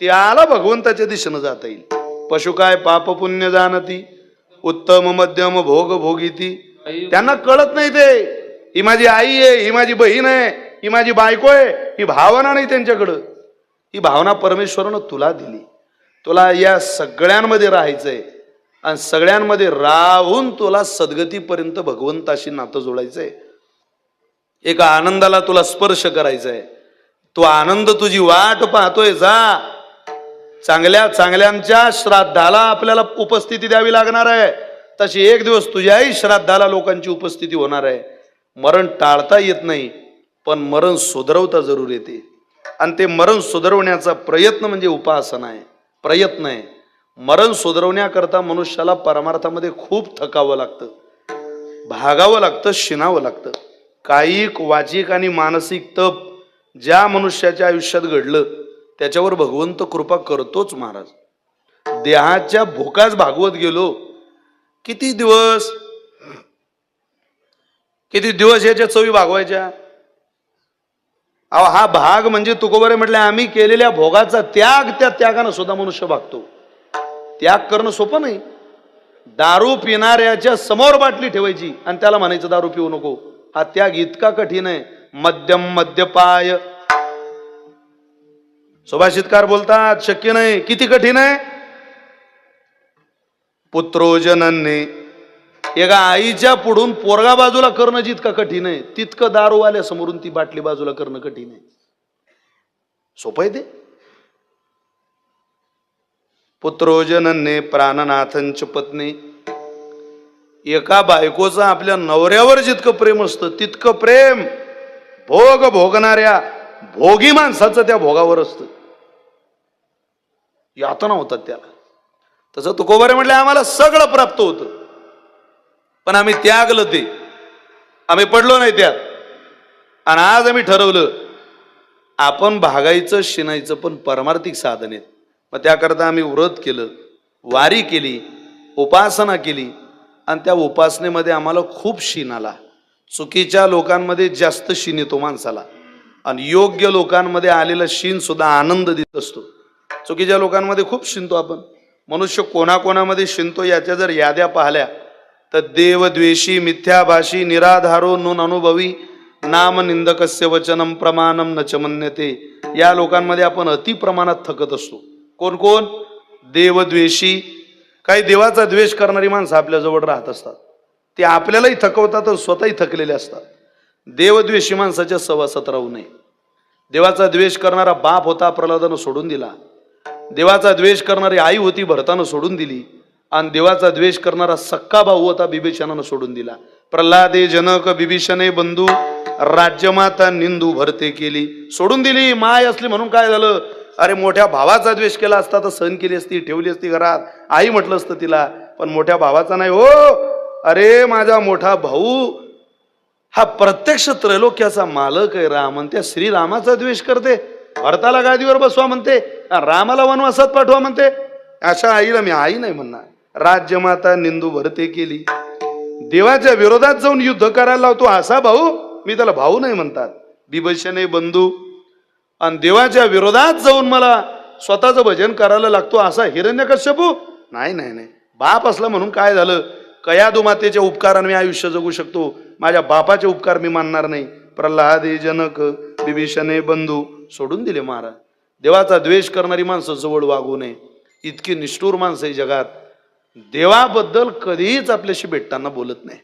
त्याला भगवंताच्या दिशेनं जाता येईल. पशु काय पाप पुण्य जाणती उत्तम मध्यम भोग भोगीती. त्यांना कळत नाही ते. ही माझी आई आहे ही माझी बहीण आहे ही माझी बायको आहे ही भावना नाही त्यांच्याकडं. ही भावना परमेश्वरानं तुला दिली. तुला या सगळ्यांमध्ये राहायचंय. आणि सगळ्यांमध्ये राहून तुला सद्गतीपर्यंत भगवंताशी नातं जोडायचंय. एका आनंदाला तुला स्पर्श करायचा आहे तो आनंद तुझी वाट पाहतोय जा. चांगल्या चांगल्यांच्या श्राद्धाला आपल्याला उपस्थिती द्यावी लागणार आहे. तशी एक दिवस तुझ्याही श्राद्धाला लोकांची उपस्थिती होणार आहे. मरण टाळता येत नाही पण मरण सुधरवता जरूर येते. आणि ते मरण सुधरवण्याचा प्रयत्न म्हणजे उपासना आहे. प्रयत्न आहे. मरण सुधरवण्याकरता मनुष्याला परमार्थामध्ये खूप थकावं लागतं. भागावं लागतं शिनावं लागतं. कायिक वाचिक आणि मानसिक तप ज्या मनुष्याच्या आयुष्यात घडलं त्याच्यावर भगवंत कृपा करतोच महाराज. देहाच्या भोकाच भागवत गेलो. किती दिवस? किती दिवस याच्या चवी भागवायच्या? अहो हा भाग म्हणजे तुकोबरे म्हटलं आम्ही केलेल्या भोगाचा त्याग त्या त्यागानं सुद्धा मनुष्य भागतो. त्याग करणं सोपं नाही. दारू पिणाऱ्याच्या समोर बाटली ठेवायची आणि त्याला म्हणायचं दारू पिऊ नको. हा त्याग इतका कठीण आहे. मध्यम मद्यपाय सुभाषितकार बोलतात शक्य नाही किती कठीण आहे? पुत्रोजनने एका आईच्या पुढून पोरगा बाजूला करणं जितकं कठीण आहे तितकं दारूवाल्या समोरून ती बाटली बाजूला करणं कठीण आहे. सोपं आहे ते? पुत्रोजनने प्राणनाथांच पत्नी एका बायकोचं आपल्या नवऱ्यावर जितकं प्रेम असतं तितकं प्रेम भोग भोगणाऱ्या भोगी माणसाचं त्या भोगावर असतं. यातना होतात त्याला. तसं तुकोबारे म्हटलं आम्हाला सगळं प्राप्त होतं. पण आम्ही त्यागलं ते. आम्ही पडलो नाही त्यात. आणि आज आम्ही ठरवलं आपण भागायचं शिनायचं पण परमार्थिक साधन आहेत. मग त्याकरता आम्ही व्रत केलं वारी केली उपासना केली. आणि त्या उपासनेमध्ये आम्हाला खूप शीण आला. चुकीच्या लोकांमध्ये जास्त शीण येतो माणसाला. आणि योग्य लोकांमध्ये आलेला शीण सुद्धा आनंद देत असतो. चुकीच्या लोकांमध्ये खूप शिंतो आपण. मनुष्य कोणाकोणामध्ये शिंतो याच्या जर याद्या पाहिल्या तर देवद्वेषी मिथ्याभाषी निराधारो नून अनुभवी नाम निंदकस्य वचनम प्रमाणम न च मन्यते. या लोकांमध्ये आपण अति प्रमाणात थकत असतो. कोण कोण? देवद्वेषी काही देवाचा द्वेष करणारी माणसं आपल्या जवळ राहत असतात. ते आपल्यालाही थकवतात स्वतःही थकलेले असतात. देवद्वेषी माणसाच्या सवासात राहू नये. देवाचा द्वेष करणारा बाप होता प्रल्हादानं सोडून दिला. देवाचा द्वेष करणारी आई होती भरतानं सोडून दिली. आणि देवाचा द्वेष करणारा सक्का भाऊ होता बिभीषणानं सोडून दिला. प्रल्हादे जनक बिभीषणे बंधू राज्यमाता निंदू भरते केली. सोडून दिली माय असली म्हणून काय झालं? अरे मोठ्या भावाचा द्वेष केला असता तर सहन केली असती ठेवली असती घरात. आई म्हटलं असतं तिला पण मोठ्या भावाचा नाही. हो अरे माझा मोठा भाऊ हा प्रत्यक्ष त्रैलोक्याचा मालक आहे राम आणि त्या श्रीरामाचा द्वेष करते. भरताला गादीवर बसवा म्हणते रामाला वनवासात पाठवा म्हणते. अशा आईला मी आई नाही म्हणणार. राज्यमाता निंदू भरते केली. देवाच्या विरोधात जाऊन युद्ध करायला लावतो असा भाऊ मी त्याला भाऊ नाही म्हणतात. बिभशने बंधू आणि देवाच्या विरोधात जाऊन मला स्वतःचं भजन करायला लागतो असा हिरण्यकश्यपू? नाही नाही नाही. बाप असला म्हणून काय झालं? कया मातेच्या उपकाराने मी आयुष्य जगू शकतो. माझ्या बापाचे उपकार मी मानणार नाही. प्रल्हादे जनक विभीषणे बंधू सोडून दिले महाराज. देवाचा द्वेष करणारी माणसं जवळ वागू नये. इतकी निष्ठूर माणसं आहे जगात. देवाबद्दल कधीच आपल्याशी भेटताना बोलत नाही.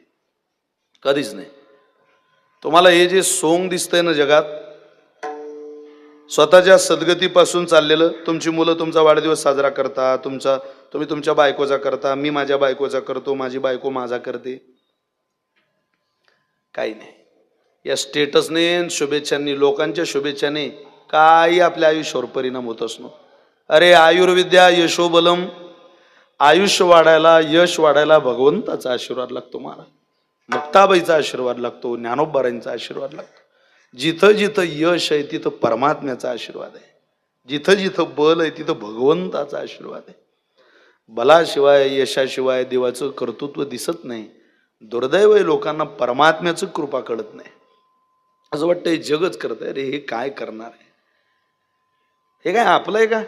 कधीच नाही. तुम्हाला हे जे सोंग दिसतंय ना जगात स्वतःच्या सद्गतीपासून चाललेलं तुमची मुलं तुमचा वाढदिवस साजरा करता तुमचा तुम्ही तुमच्या बायकोचा करता मी माझ्या बायकोचा करतो माझी बायको माझा करते. काही नाही. या स्टेटसने शुभेच्छांनी लोकांच्या शुभेच्छाने काही आपल्या आयुष्यावर परिणाम होत असतो. अरे आयुर्विद्या यशोबलम आयुष्य वाढायला यश वाढायला भगवंताचा आशीर्वाद लागतो मला मुक्ताबाईचा आशीर्वाद लागतो ज्ञानोबारांचा आशीर्वाद लागतो. जिथं जिथं यश आहे तिथं परमात्म्याचा आशीर्वाद आहे. जिथं जिथं बल आहे तिथं भगवंताचा आशीर्वाद आहे. बलाशिवाय यशाशिवाय देवाचं कर्तृत्व दिसत नाही. दुर्दैव आहे लोकांना परमात्म्याचं कृपा कळत नाही. असं वाटतं हे जगच करत आहे. रे हे काय करणार आहे? हे काय आपलं आहे का?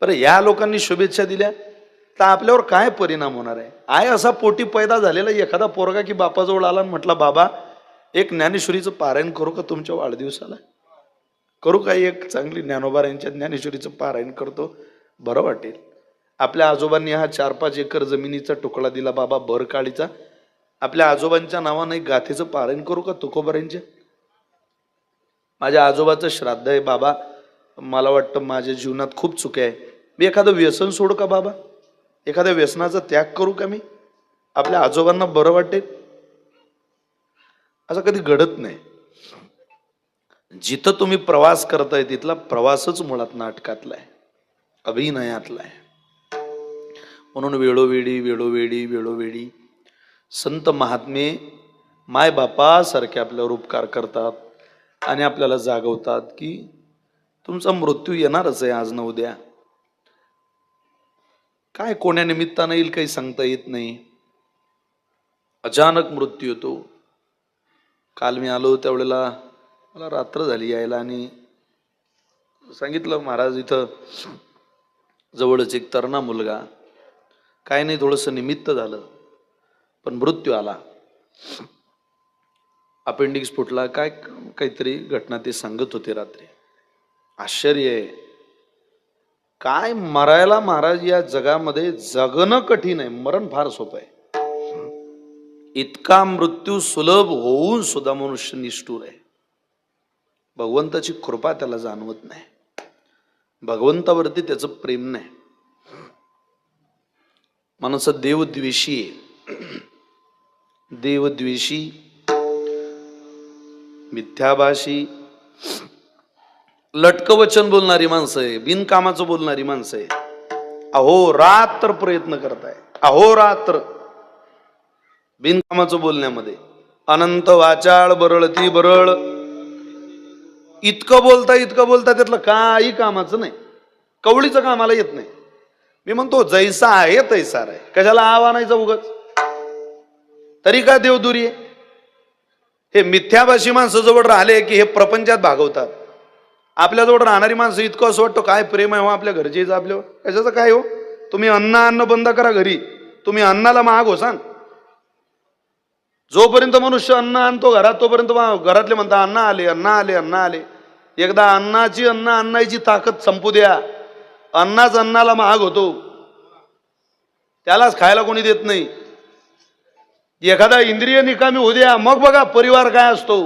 बरं या लोकांनी शुभेच्छा दिल्या तर आपल्यावर काय परिणाम होणार आहे? आहे असा पोटी पैदा झालेला एखादा पोरगा की बापाजवळ आला म्हटला बाबा एक ज्ञानेश्वरीचं पारायण करू का? तुमच्या वाढदिवसाला. करू का? एक चांगली ज्ञानोबा यांच्या ज्ञानेश्वरीचं पारायण करतो. बरं वाटेल. आपल्या आजोबांनी हा चार पाच एकर जमिनीचा तुकडा दिला बाबा भरकाळीचा आपल्या आजोबांच्या नावानं एक गाथेचं पारायण करू का तुकोबऱ्यांच्या माझ्या आजोबाचं श्राद्ध आहे बाबा. मला वाटतं माझ्या जीवनात खूप चुक्या आहे. मी एखादं व्यसन सोडू का बाबा? एखाद्या व्यसनाचा त्याग करू का मी? आपल्या आजोबांना बरं वाटेल? असं कधी घडत नाही. जिथं तुम्ही प्रवास करताय तिथला प्रवासच मुळात नाटकातला आहे. अभिनयातला आहे. म्हणून वेळोवेळी वेळोवेळी वेळोवेळी संत महात्मे मायबापासारखे आपल्यावर उपकार करतात आणि आपल्याला जागवतात की तुमचा मृत्यू येणारच आहे आज न उद्या. काय कोण्या निमित्तानं येईल काही सांगता येत नाही. अचानक मृत्यू येतो. काल मी आलो त्यावेळेला मला रात्र झाली यायला आणि सांगितलं महाराज इथं जवळच एक तरणा मुलगा. काय नाही थोडंसं निमित्त झालं. पण मृत्यू आला. अपेंडिक्स फुटला काय काहीतरी घटना ते सांगत होते रात्री. आश्चर्य आहे. काय मरायला महाराज या जगामध्ये जगणं कठीण आहे मरण फार सोपं आहे. इतका मृत्यू सुलभ होऊन सुद्धा मनुष्य निष्ठूर आहे. भगवंताची कृपा त्याला जाणवत नाही. भगवंतावरती त्याचं प्रेम नाही. माणूस देवद्वेषी आहे. देवद्वेषी मिथ्याभाषी. लटकवचन बोलणारी माणसं आहे बिनकामाचं बोलणारी माणसं आहे. अहो रात्र प्रयत्न करताय अहो रात्र बिनकामाचं बोलण्यामध्ये अनंत वाचाळ बरळती बरळ. इतकं बोलता इतकं बोलता त्यातलं काही कामाचं नाही. कवळीचं कामाला येत नाही. मी म्हणतो जैसा आहे तैसा आहे कशाला आव्हानायचं उगच? तरी का देवदुरी आहे? हे मिथ्याभाषी माणसं जवळ राहिले की हे प्रपंचात भागवतात. आपल्याजवळ राहणारी माणसं इतकं असं वाटतं काय प्रेम आहे हो आपल्या घरचेचं आपल्यावर? कशाचं काय हो? तुम्ही अन्न अन्न बंद करा घरी. तुम्ही अन्नाला महाग हो सांग. जोपर्यंत मनुष्य अन्न आणतो घरात तोपर्यंत घरातले म्हणता अन्न आले अन्न आले अन्न आले. एकदा अन्नाची अन्न अन्नाची ताकद संपू द्या. अन्नाच अन्नाला महाग होतो. त्यालाच खायला कोणी देत नाही. एखादा इंद्रिय निकामी होऊ द्या मग बघा परिवार काय असतो.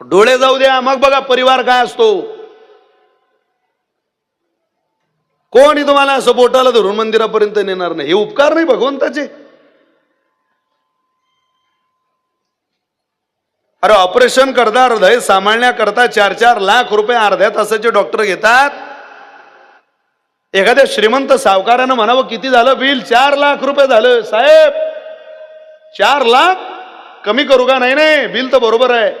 डोळे जाऊ द्या मग बघा परिवार काय असतो. कोणी तुम्हाला असं बोटाला धरून मंदिरापर्यंत नेणार नाही. हे उपकार नाही भगवंताचे. अरे ऑपरेशन करता हृदय सांभाळण्याकरता चार चार लाख रुपये अर्ध्या तासाचे डॉक्टर घेतात. एखाद्या श्रीमंत सावकारानं म्हणावं किती झालं? बिल चार लाख रुपये झालं. साहेब चार लाख कमी करू का? नाही नाही बिल तर बरोबर आहे.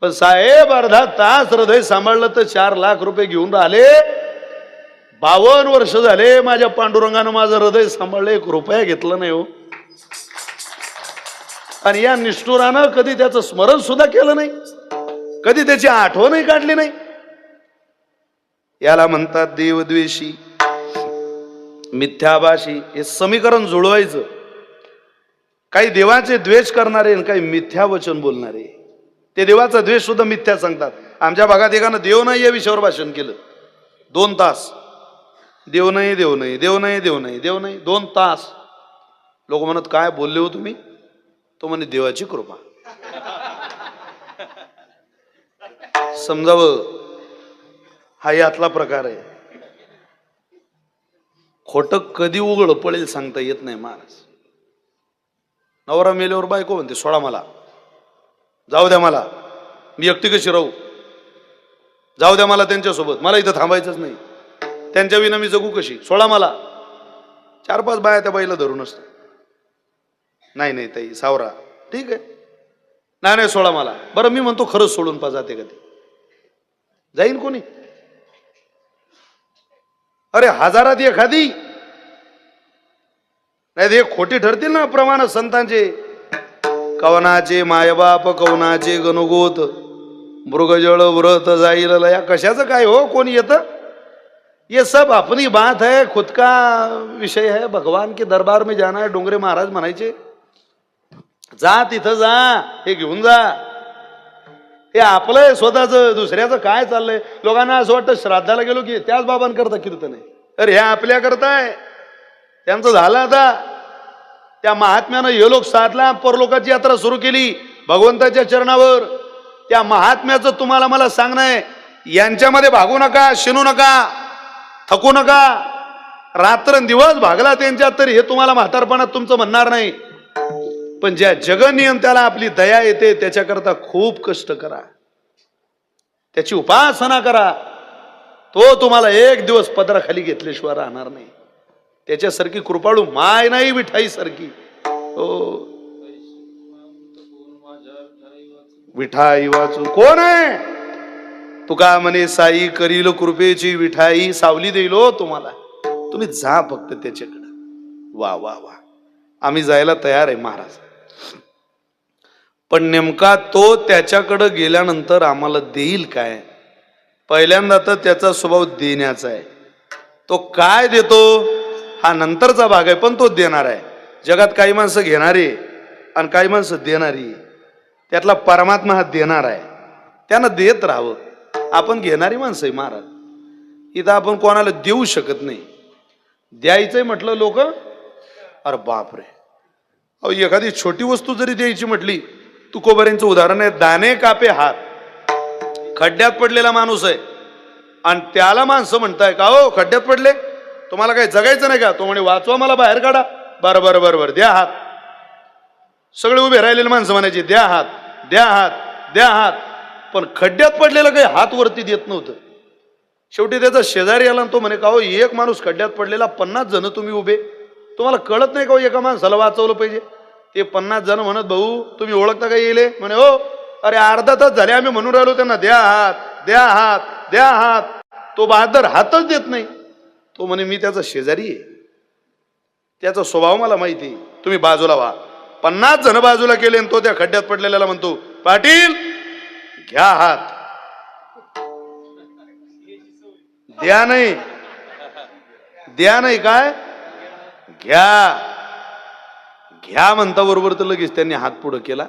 पण साहेब अर्धा तास हृदय सांभाळलं तर चार लाख रुपये घेऊन राहिले. बावन्न वर्ष झाले माझ्या पांडुरंगानं माझं हृदय सांभाळलं एक रुपया घेतलं नाही हो. आणि या निष्ठुरानं कधी त्याचं स्मरण सुद्धा केलं नाही. कधी त्याची आठवणही काढली नाही. याला म्हणतात देवद्वेषी मिथ्याभाषी. हे समीकरण जुळवायचं. काही देवाचे द्वेष करणारे आणि काही मिथ्या वचन बोलणारे. ते देवाचा द्वेष सुद्धा मिथ्या सांगतात. आमच्या भागात एकानं देव नाही या विषयावर भाषण केलं. दोन तास. देव नाही देव नाही देव नाही देव नाही देव नाही दोन तास. लोक म्हणत काय बोलले हो तुम्ही? तो म्हणे देवाची कृपा. समजावं? हा यातला प्रकार आहे. खोटं कधी उघड पडेल सांगता येत नाही महाराज नवरा मेल्यावर बायको म्हणते सोडा मला. जाऊ द्या मला. मी एकटी कशी राहू? जाऊ द्या मला त्यांच्यासोबत. मला इथं थांबायचंच नाही. त्यांच्या विना मी जगू कशी? सोडा मला. चार पाच बाया त्या बाईला धरून असतात. नाही नाही ताई सावरा. ठीक आहे. नाही नाही सोडा मला. बरं मी म्हणतो खरंच सोडून पा जाते कधी. जाईन कोणी? अरे हजारात एखादी नाही ते खोटी ठरतील ना प्रमाण संतांचे. कवनाचे मायबाप कवनाचे गणगोत मृगजळ व्रत जाईल लया कशाचं काय हो? कोणी येतं? ये सब अपनी बात है खुद का विषय है भगवान के दरबार में जाना है डोंगरे महाराज म्हणायचे जा तिथं जा हे घेऊन जा. हे आपलं स्वतःचं स्वतःच दुसऱ्याचं काय चाललंय? लोकांना असं वाटतं श्राद्धाला गेलो की त्याच बाबांकरता कीर्तन आहे. अरे हे आपल्या करताय त्यांचं झालं आता. त्या महात्म्यानं हे लोक साधला परलोकाची यात्रा सुरू केली भगवंताच्या चरणावर. त्या महात्म्याचं तुम्हाला मला सांगणं आहे यांच्यामध्ये भागू नका शिनू नका थकू नका. रात्रंदिवस भागला त्यांच्यात तरी हे तुम्हाला म्हातारपणात तुमचं म्हणणार नाही. पण ज्या जगनियंत्याला आपली दया येते त्याच्याकरता खूप कष्ट करा. त्याची उपासना करा. तो तुम्हाला एक दिवस पदराखाली घेतल्याशिवाय राहणार नाही. त्याच्यासारखी कृपाळू माय नाही विठाई सारखी हो. विठाई वाचू कोण आहे? तुका म्हणे साई करील कृपेची विठाई सावली देईल हो तुम्हाला? तुम्ही जा फक्त त्याच्याकडे. वा वा वा. आम्ही जायला तयार आहे महाराज. पण नेमका तो त्याच्याकडे गेल्यानंतर आम्हाला देईल काय? पहिल्यांदा तर त्याचा स्वभाव देण्याचा आहे. तो काय देतो? हा नंतरचा भाग आहे पण तो देणार आहे. जगात काही माणसं घेणारी आणि काही माणसं देणारी त्यातला परमात्मा हा देणार आहे. त्यानं देत राहावं. आपण घेणारी माणसं आहे महाराज. इथं आपण कोणाला देऊ शकत नाही. द्यायचंय म्हटलं लोक अरे बापरे. अहो एखादी छोटी वस्तू जरी द्यायची म्हटली तुकोबऱ्यांचं उदाहरण आहे दाणे कापे हात. खड्ड्यात पडलेला माणूस आहे. आणि त्याला माणसं म्हणताय का हो खड्ड्यात पडले? तुम्हाला काही जगायचं नाही का? तो म्हणे वाचवा मला बाहेर काढा. बरं बरं बरं बरं द्या हात. सगळे उभे राहिलेले माणसं म्हणायचे द्या हात द्या हात द्या हात. पण खड्ड्यात पडलेलं काही हात वरती देत नव्हतं. शेवटी त्याचा शेजारी आला तो म्हणे का हो एक माणूस खड्ड्यात पडलेला पन्नास जण तुम्ही उभे. तुम्हाला कळत नाही का हो एका माणसाला वाचवलं पाहिजे? ते पन्नास जण म्हणत भाऊ तुम्ही ओळखता का येले? म्हणे हो. अरे अर्धा तास झाले आम्ही म्हणून राहिलो त्यांना द्या हात द्या हात द्या हात. तो बहादर हातच देत नाही. तो म्हणे मी त्याचा शेजारी आहे. त्याचा स्वभाव मला माहिती आहे. तुम्ही बाजूला व्हा. पन्नास जण बाजूला केले आणि तो त्या खड्ड्यात पडलेल्याला म्हणतो पाटील घ्या हात. द्या नाही. द्या नाही काय? घ्या. घ्या म्हणता बरोबर तर लगेच त्यांनी हात पुढं केला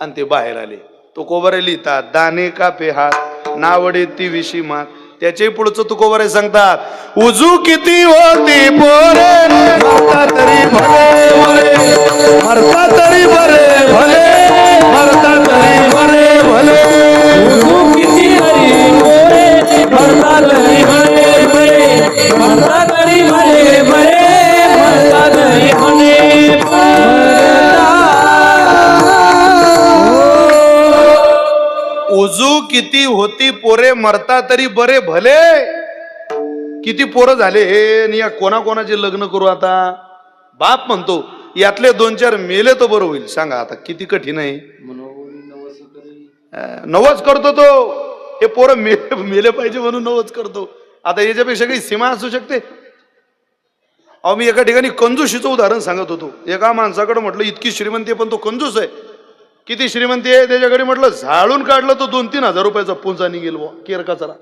आणि ते बाहेर आले. तो कोबरे लिहितात दाणे कापे हात नावडे ती विशी मात त्याचे पुढचं तुकोबरे सांगतात उजू किती होती पोरे मरता तरी भले भले मरता तरी भले भले मरता तरी भले किती होती पोरे मरता तरी बरे भले. किती पोरं झाले हे आणि या कोणाकोणाचे लग्न करू आता? बाप म्हणतो यातले दोन चार मेले तर बरं होईल. सांगा आता किती कठीण आहे. नवच करतो तो. हे पोरं मेले मेले पाहिजे म्हणून नवच करतो. आता याच्यापेक्षा काही सीमा असू शकते? अहो मी एका ठिकाणी कंजूशीचं उदाहरण सांगत होतो. एका माणसाकडे म्हटलं इतकी श्रीमंती आहे पण तो कंजूस आहे. किती श्रीमंती आहे? त्याच्याकडे म्हटलं झाळून काढलं तर दोन तीन हजार रुपयाचा पुंजा निघेल बुवा. केर कचरा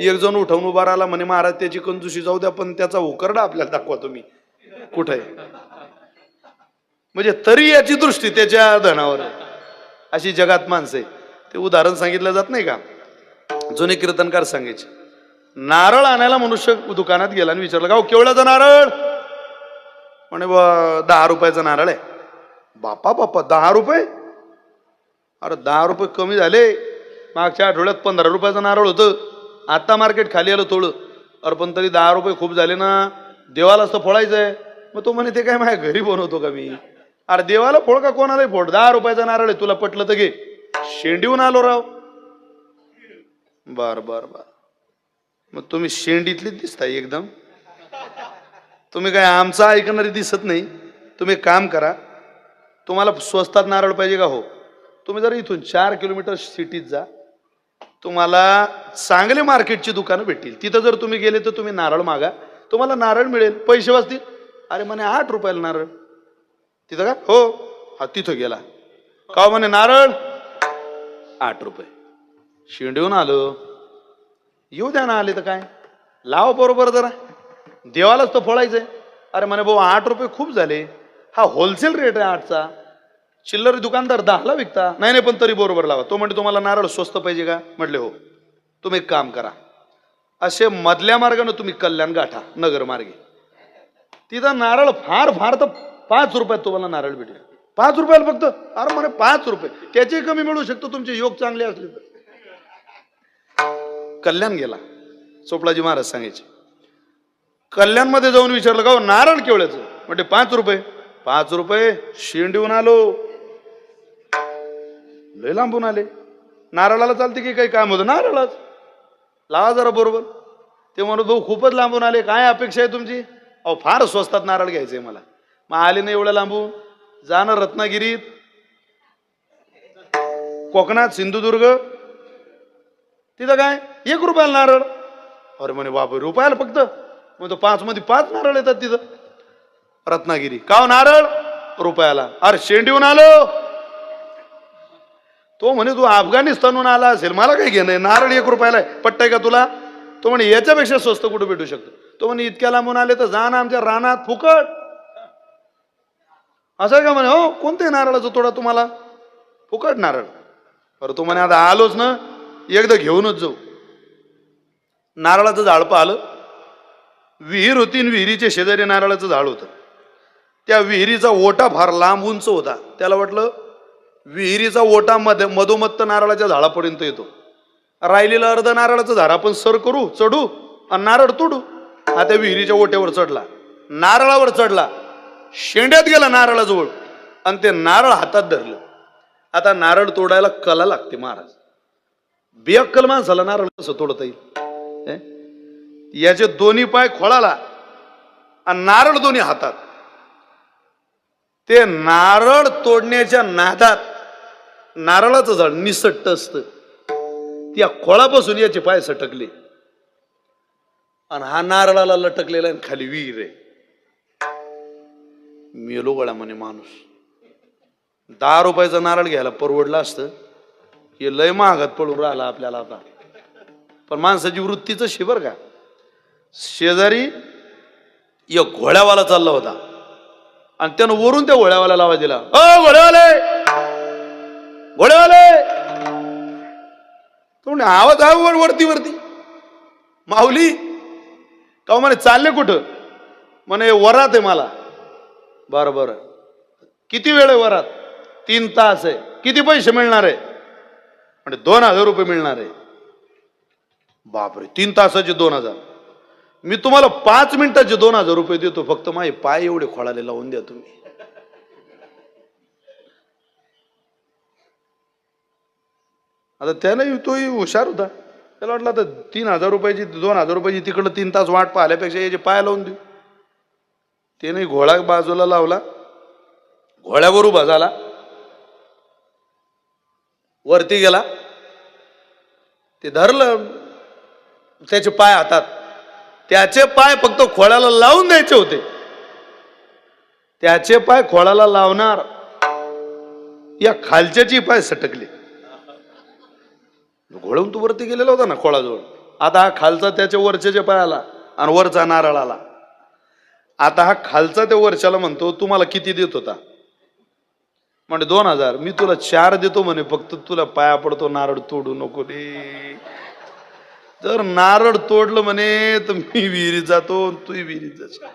एक जण उठवून उभा राहिला म्हणे महाराज त्याची कंजुशी जाऊ द्या पण त्याचा उकरडा आपल्याला दाखवा तुम्ही. कुठे आहे? म्हणजे तरी याची दृष्टी त्याच्या धनावर अशी जगात माणसं आहे. ते उदाहरण सांगितलं जात नाही का? जुने कीर्तनकार सांगायचे नारळ आणायला मनुष्य दुकानात गेला आणि विचारलं का केवळ्याचा नारळ? म्हणे "बुवा, दहा रुपयाचा नारळ आहे. बापा बापा दहा रुपये? अरे दहा रुपये कमी झाले. मागच्या आठवड्यात पंधरा रुपयाचं नारळ होतं. आत्ता मार्केट खाली आलं थोडं. अरे पण तरी दहा रुपये खूप झाले ना. देवालाच तर फोडायचं आहे मग तो म्हणे ते काय माझ्या घरी बनवतो का मी? अरे देवाला फोड का? कोणालाही फोड. दहा रुपयाचा नारळ आहे. तुला पटलं तर घे. शेंडीहून आलो राव. बर बर बर. मग तुम्ही शेंडीतलीच दिसताय एकदम. तुम्ही काय आमचं ऐकणारी दिसत नाही. तुम्ही एक काम करा. तुम्हाला स्वस्तात नारळ पाहिजे का हो? तुम्ही जर इथून चार किलोमीटर सिटीत जा तुम्हाला चांगले मार्केटची दुकानं भेटतील. तिथं जर तुम्ही गेले तर तुम्ही नारळ मागा. तुम्हाला नारळ मिळेल पैसे वाचतील. अरे म्हणे आठ रुपयाला नारळ. तिथं का? हो. हा तिथं गेला. का हो म्हणे नारळ? आठ रुपये. शेंडीहून आलो. येऊ द्या ना आले तर काय? लाव बरोबर जरा. देवालाच तर फळायचंय अरे म्हणे भाऊ आठ रुपये खूप झाले. हा होलसेल रेट आहे आठचा. चिल्लर दुकानदार दहाला विकता? नाही नाही पण तरी बरोबर लावा. तो म्हणतो तुम्हाला नारळ स्वस्त पाहिजे का? म्हटले हो. तुम्ही एक काम करा. असे मधल्या मार्गानं तुम्ही कल्याण गाठा नगर मार्गे. तिथं नारळ फार फार तर पाच रुपयात तुम्हाला नारळ भेटले. पाच रुपयाला फक्त? अरे म्हणे पाच रुपये. त्याचे कमी मिळू शकतो तुमचे योग चांगले असले तर. कल्याण गेला. चोपलाजी महाराज सांगायचे कल्याणमध्ये जाऊन विचारलं का हो? नारळ केवळ्याचं म्हणजे पाच रुपये. पाच रुपये? शेंडीहून आलो. लय लांबून आले. नारळाला चालते की काही काम होतं? नारळाच. लावा जरा बरोबर. ते म्हणत भाऊ खूपच लांबून आले. काय अपेक्षा आहे तुमची? अहो फार स्वस्तात नारळ घ्यायचे मला. मग आले नाही एवढं लांबून? जाणं रत्नागिरीत. कोकणात सिंधुदुर्ग. तिथं काय? एक रुपयाला नारळ. अरे म्हणे बाप रुपयाला फक्त. मग तो पाच मध्ये पाच नारळ येतात तिथं. रत्नागिरी. का नारळ? रुपयाला. अरे शेंडीहून आलो. तो म्हणे तू अफगाणिस्तानहून आला असेल मला काय घेणं आहे नारळ एक रुपयाला आहे का तुला? तो म्हणे याच्यापेक्षा स्वस्त कुठं भेटू शकतो? तो म्हणे इतक्या लांबून आले तर जा ना आमच्या रानात फुकट. असं आहे का म्हणे हो कोणते नारळाचं तोडा तुम्हाला? फुकट नारळ. बरं तो म्हणे आता आलोच ना एकदा घेऊनच जाऊ. नारळाचं झाड आलं. विहीर होती विहिरीचे विहिरीच्या शेजारी नारळाचं झाड होतं. त्या विहिरीचा ओटा फार लांब उंच होता. त्याला वाटलं विहिरीचा ओटा मध्ये मधोमत्त नारळाच्या झाडापर्यंत येतो. राहिलेलं अर्ध नारळाचं झाड आपण सर करू चढू आणि नारळ तोडू. हा त्या विहिरीच्या ओट्यावर चढला नारळावर चढला. शेंड्यात गेला नारळाजवळ आणि ते नारळ हातात धरलं. आता नारळ तोडायला कला लागते महाराज. बेअक्कल माणसाला नारळ कसं तोडता येईल? याचे दोन्ही पाय खोळाला आणि नारळ दोन्ही हातात. ते नारळ तोडण्याच्या नादात नारळाचं झाड निसट्ट असतं. त्या खोळापासून याचे पाय सटकले. आणि हा नारळाला लटकलेला आहे आणि खाली विहीर आहे. मेलो गळा म्हणे माणूस. दहा रुपयाचा नारळ घ्यायला परवडलं असतं. हे लय महागात पडून राहिला आपल्याला आता. पण माणसाची वृत्तीचं शिबर का. शेजारी एक घोड्यावाला चालला होता. आणि त्यानं वरून त्या घोड्यावाला लावा दिला अ घोड्यावाले! घोडेवाले तो म्हणे आवाज आहे वर वरती वरती. माऊली का हो म्हणे चालले कुठं? म्हणे वरात आहे मला. बरं बरं. किती वेळ आहे वरात? तीन तास आहे. किती पैसे मिळणार आहे? म्हणजे दोन हजार रुपये मिळणार आहे. बापरे तीन तासाचे दोन हजार. मी तुम्हाला पाच मिनिटाचे दोन हजार रुपये देतो. फक्त माझे पाय एवढे खोळाले लावून द्या तुम्ही. आता त्यानंही तोही हुशार होता. त्याला वाटलं आता तीन हजार रुपयाची दोन हजार रुपयाची तिकडं तीन तास वाट पाहिल्यापेक्षा याचे पाय लावून देऊ. त्याने घोळा बाजूला लावला. घोड्यावर उभा झाला वरती गेला. ते धरलं. त्याचे पाय हातात. त्याचे पाय फक्त खोळ्याला लावून द्यायचे होते. त्याचे पाय खोळाला लावणार. या खालच्याची पाय सटकले. घोळून तू वरती गेलेला होता ना खोळाजवळ. आता हा खालचा त्याच्या वरच्याच्या पायाला आणि वरचा नारळ आला आता हा खालचा त्या वरच्याला म्हणतो तुम्हाला किती देत होता? म्हणजे दोन हजार. मी तुला चार देतो म्हणे फक्त तुला पाया पडतो नारळ तोडू नको रे. जर नारळ तोडलं म्हणे तर मी विहिरीत जातो तूही विहिरीत जा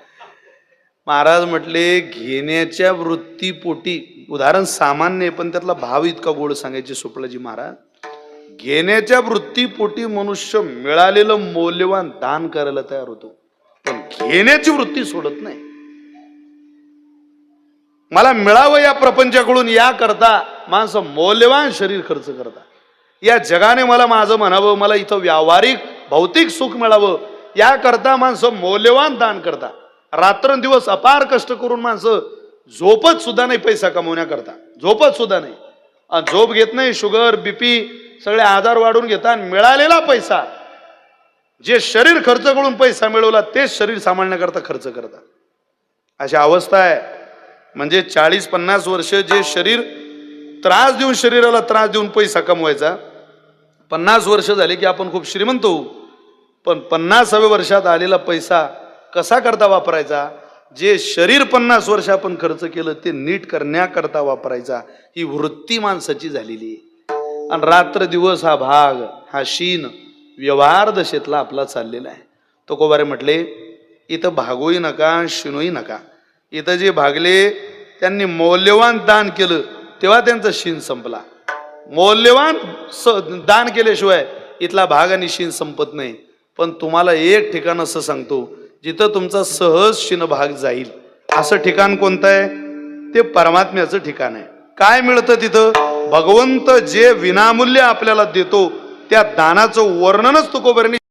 महाराज म्हटले घेण्याच्या वृत्तीपोटी उदाहरण सामान्य पण त्यातला भाव इतका गोड सांगायचे सुपलाजी महाराज. घेण्याच्या वृत्तीपोटी मनुष्य मिळालेलं मौल्यवान दान करायला तयार होतो. पण घेण्याची वृत्ती सोडत नाही. मला मिळावं या प्रपंचाकडून या करता माणसं मौल्यवान शरीर खर्च करता. या जगाने मला माझं म्हणावं मला इथं व्यावहारिक भौतिक सुख मिळावं या करता माणसं मौल्यवान दान करता. रात्रंदिवस अपार कष्ट करून माणसं झोपत सुद्धा नाही पैसा कमवण्याकरता. झोपत सुद्धा नाही. झोप घेत नाही शुगर बीपी सगळे आधार वाढून घेता आणि मिळालेला पैसा जे शरीर खर्च करून पैसा मिळवला तेच शरीर सांभाळण्याकरता खर्च करतात. अशी अवस्था आहे. म्हणजे चाळीस पन्नास वर्ष जे शरीर त्रास देऊन शरीराला त्रास देऊन पैसा कमवायचा पन्नास वर्ष झाले की आपण खूप श्रीमंत होऊ. पण पन्नासाव्या वर्षात आलेला पैसा कसा करता वापरायचा? जे शरीर पन्नास वर्ष आपण खर्च केलं ते नीट करण्याकरता वापरायचा. ही वृत्ती माणसाची झालेली आहे. आणि रात्र दिवस हा भाग हा शीन व्यवहार दशेतला आपला चाललेला आहे. तो कोबारे म्हटले इथं भागूही नका शिनूही नका. इथं जे भागले त्यांनी मौल्यवान दान केलं तेव्हा त्यांचा शीन संपला. मौल्यवान स दान केल्याशिवाय इथला भाग आणि शीन संपत नाही. पण तुम्हाला एक ठिकाण असं सांगतो जिथं तुमचा सहज शिन भाग जाईल. असं ठिकाण कोणतं आहे? ते परमात्म्याचं ठिकाण आहे. काय मिळतं तिथं? भगवंत जे विनामूल्य आपल्याला देतो त्या दानाचं वर्णनच तुकोबऱ्यांनी